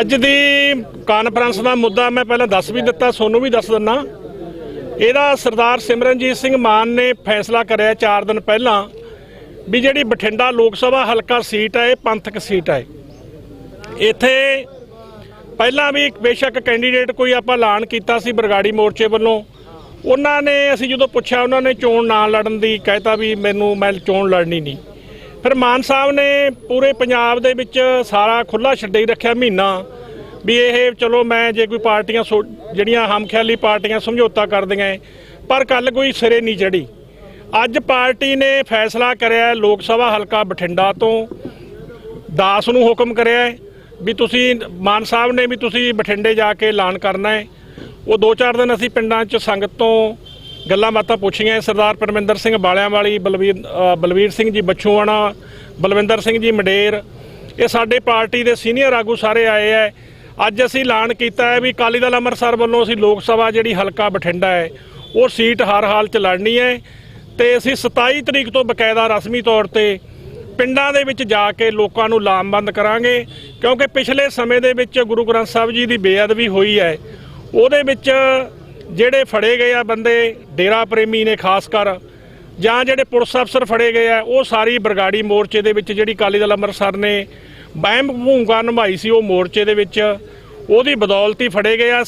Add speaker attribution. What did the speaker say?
Speaker 1: ਅੱਜ ਦੀ ਕਾਨਫਰੰਸ ਦਾ ਮੁੱਦਾ ਮੈਂ ਪਹਿਲਾਂ ਦੱਸ ਵੀ ਦਿੱਤਾ, ਸੋਨੂੰ ਵੀ ਦੱਸ ਦਿੰਨਾ ਇਹਦਾ ਸਰਦਾਰ ਸਿਮਰਨਜੀਤ ਸਿੰਘ ਮਾਨ ਨੇ ਫੈਸਲਾ ਕਰਿਆ 4 ਦਿਨ ਪਹਿਲਾਂ ਵੀ ਜਿਹੜੀ ਬਠਿੰਡਾ ਲੋਕ ਸਭਾ ਹਲਕਾ ਸੀਟ ਹੈ, ਇਹ ਪੰਥਕ ਸੀਟ ਹੈ। ਇੱਥੇ ਪਹਿਲਾਂ ਵੀ ਬੇਸ਼ੱਕ ਕੈਂਡੀਡੇਟ ਕੋਈ ਆਪਾਂ ਐਲਾਨ ਕੀਤਾ ਸੀ ਬਰਗਾੜੀ ਮੋਰਚੇ ਵੱਲੋਂ। ਉਹਨਾਂ ਨੇ, ਅਸੀਂ ਜਦੋਂ ਪੁੱਛਿਆ, ਉਹਨਾਂ ਨੇ ਚੋਣ ਨਾ ਲੜਨ ਦੀ ਕਹਿਤਾ ਵੀ ਮੈਨੂੰ, ਮੈਂ ਚੋਣ ਲੜਨੀ ਨਹੀਂ। ਫਿਰ ਮਾਨ ਸਾਹਿਬ ਨੇ ਪੂਰੇ ਪੰਜਾਬ ਦੇ ਵਿੱਚ ਸਾਰਾ ਖੁੱਲਾ ਛੱਡੇ ਹੀ ਰੱਖਿਆ ਮਹੀਨਾ ਵੀ ਇਹ ਚਲੋ ਮੈਂ ਜੇ ਕੋਈ ਪਾਰਟੀਆਂ ਸੋ- ਜਿਹੜੀਆਂ ਹਮਖਿਆਲੀ ਪਾਰਟੀਆਂ ਸਮਝੌਤਾ ਕਰਦੀਆਂ ਪਰ ਕੱਲ ਕੋਈ ਸਿਰੇ ਨਹੀਂ ਚੜੀ ਅੱਜ ਪਾਰਟੀ ਨੇ ਫੈਸਲਾ ਕਰਿਆ ਲੋਕ ਸਭਾ ਹਲਕਾ ਬਠਿੰਡਾ ਤੋਂ। ਦਾਸ ਨੂੰ ਹੁਕਮ ਕਰਿਆ ਵੀ ਤੁਸੀਂ ਮਾਨ ਸਾਹਿਬ ਨੇ ਵੀ ਤੁਸੀਂ ਬਠਿੰਡੇ ਜਾ ਕੇ ਐਲਾਨ ਕਰਨਾ ਹੈ ਉਹ ਦੋ ਚਾਰ ਦਿਨ ਅਸੀਂ ਪਿੰਡਾਂ 'ਚ ਸੰਗਤ ਤੋਂ ਗੱਲਾਂ ਬਾਤਾਂ ਪੁੱਛੀਆਂ। ਸਰਦਾਰ ਪਰਮਿੰਦਰ ਸਿੰਘ ਬਾਲਿਆਂਵਾਲੀ, ਬਲਵੀਰ ਬਲਵੀਰ ਸਿੰਘ ਜੀ ਬੱਛੂਆਣਾ, ਬਲਵਿੰਦਰ ਸਿੰਘ ਜੀ ਮਡੇਰ, ਇਹ ਸਾਡੇ ਪਾਰਟੀ ਦੇ ਸੀਨੀਅਰ ਆਗੂ ਸਾਰੇ ਆਏ ਹੈ ਅੱਜ ਅਸੀਂ ਐਲਾਨ ਕੀਤਾ ਹੈ ਵੀ ਅਕਾਲੀ ਦਲ ਅੰਮ੍ਰਿਤਸਰ ਵੱਲੋਂ ਅਸੀਂ ਲੋਕ ਸਭਾ ਜਿਹੜੀ ਹਲਕਾ ਬਠਿੰਡਾ ਹੈ ਉਹ ਸੀਟ ਹਰ ਹਾਲ 'ਚ ਲੜਨੀ ਹੈ ਤੇ ਅਸੀਂ 27 ਤਰੀਕ ਤੋਂ ਬਕਾਇਦਾ ਰਸਮੀ ਤੌਰ ਤੇ ਪਿੰਡਾਂ ਦੇ ਵਿੱਚ ਜਾ ਕੇ ਲੋਕਾਂ ਨੂੰ ਲਾਮਬੰਦ ਕਰਾਂਗੇ, ਕਿਉਂਕਿ ਪਿਛਲੇ ਸਮੇਂ ਦੇ ਵਿੱਚ ਗੁਰੂ ਗ੍ਰੰਥ ਸਾਹਿਬ ਜੀ ਦੀ ਬੇਅਦਬੀ ਹੋਈ ਹੈ ਉਹਦੇ ਵਿੱਚ ਜਿਹੜੇ ਫੜੇ ਗਏ ਆ ਬੰਦੇ ਡੇਰਾ ਪ੍ਰੇਮੀ ਨੇ ਖਾਸ ਕਰ, ਜਾਂ ਜਿਹੜੇ ਪੁਲਿਸ ਅਫਸਰ ਫੜੇ ਗਏ ਆ, ਉਹ ਸਾਰੀ ਬਰਗਾੜੀ ਮੋਰਚੇ ਦੇ ਵਿੱਚ ਜਿਹੜੀ ਅਕਾਲੀ ਦਲ ਅੰਮ੍ਰਿਤਸਰ ਨੇ ਬਹਿਮ ਭੂਮਿਕਾ ਨਿਭਾਈ ਸੀ ਉਹ ਮੋਰਚੇ ਦੇ ਵਿੱਚ, ਉਹਦੀ ਬਦੌਲਤ ਹੀ ਫੜੇ ਗਏ ਆ।